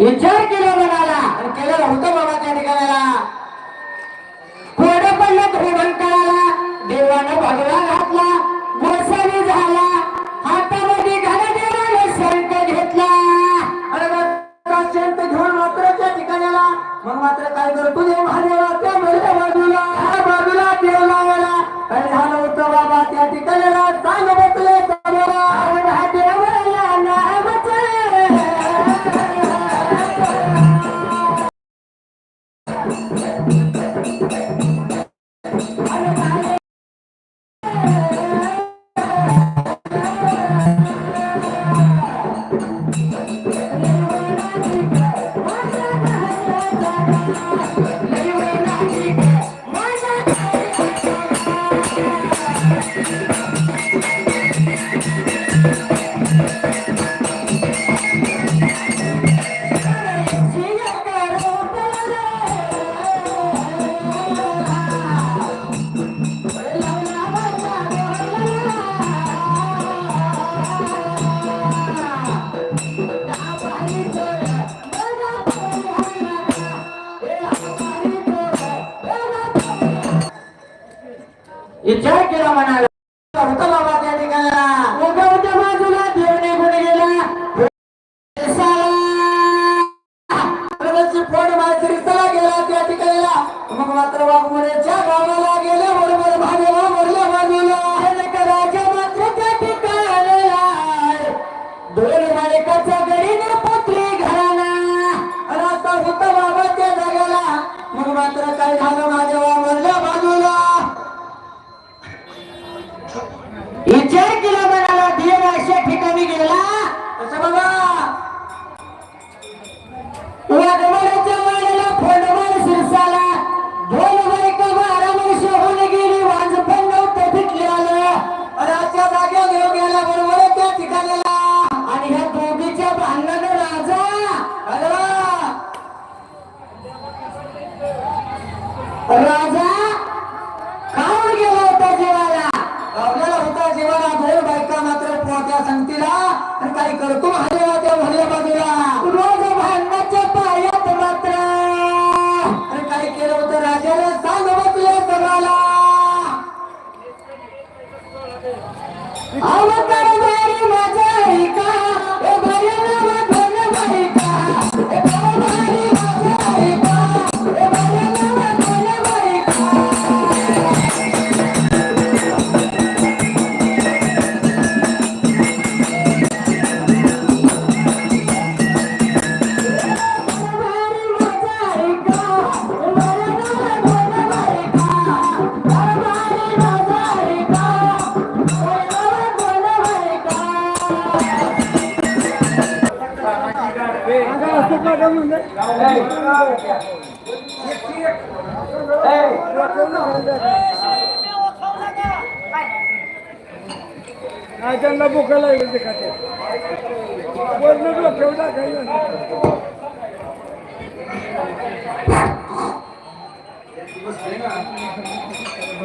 विचार केला म्हणाला आणि केलेला होतं बाबा त्या ठिकाणाला. कोड पडलं धोरण काळाला देवानं भगवा घातला. विचार केला म्हणाला त्या ठिकाणी उगवत्या बाजूला. देव गेला? फोड माहेरी चला गेला त्या ठिकाणी मग मात्र वाघमोड्याच्या गावाला गेले बरोबर भागेला मरल्या बाजूला. राजा मात्र त्या ठिकाणी दोन बायकाचा गडीने पुत्री घराला आणि आता होता बाबा त्या जागाला. मग मात्र काय झालं राजा खाऊन गेला होता जीवाला. गावलेला होता जीवाला दोन बायका मात्र पोहत्या संगतीला आणि काही करतो हल्ल्या त्या भरल्या बाजूला. रोज भांडणाच्या पायात मात्र. आणि काही केलं होतं राजाला सांग बसले सगळ्याला अवतार भारी माझा त्यांना भुका लागली ते खाते. वर्ण डोक्यावर टाकायचं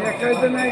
ऐकायचं नाही.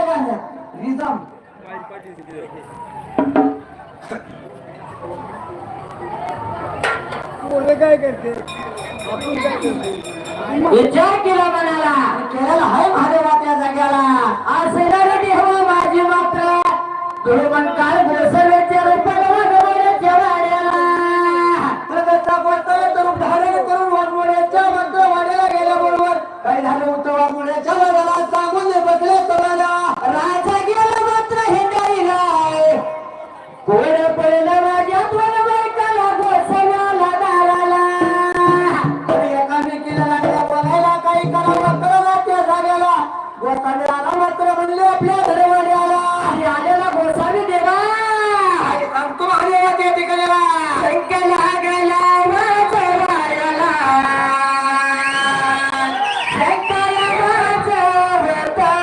निजाम काय करते? आपण काय करतो? विचार केला मनाला केलेला हाय महादेवा त्या जाग्याला असणारी हवा माझी मात्र. दुर्मन काळ घोसळ्याच्या रूपाला गवळ्याच्या वाड्याला. प्रगतचा तर धारण करून वाघमोड्याच्या मंत्र वाड्याला गेल्याबरोबर काय झालं होतं वाघमोड्याच्या